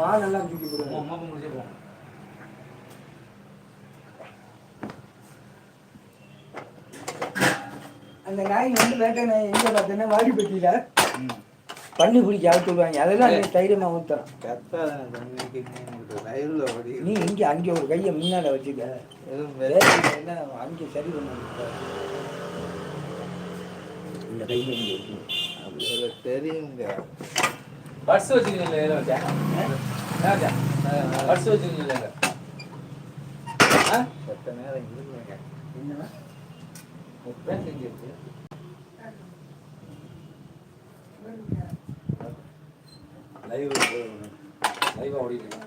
மானெல்லாம் தூக்கி போடுங்க அம்மா முடிச்சே போவோம் அந்த நாய் வந்து வேட்டை நாய் எங்க பார்த்தேன்னா வாடிப்பட்டியில. பண்ணி பிடிக்க ஆள் சொல்லுவாங்க. அதெல்லாம் நீ தைரியமா ஊத்தலாம் கத்தாத தண்ணிக்கு லைவ்ல ஓடி. நீ இங்க அங்க ஒரு கையை முன்னால வச்சுக்க. அங்க சரி பண்ண இந்த கையை தெரியுங்க. பர்ஸ் வச்சுக்கீங்களா எதில் வச்சா? வச்சா? பர்ஸ் வச்சுக்கீங்களா ஆ? நேரம் லைவ் லைவாக ஓடிட்டு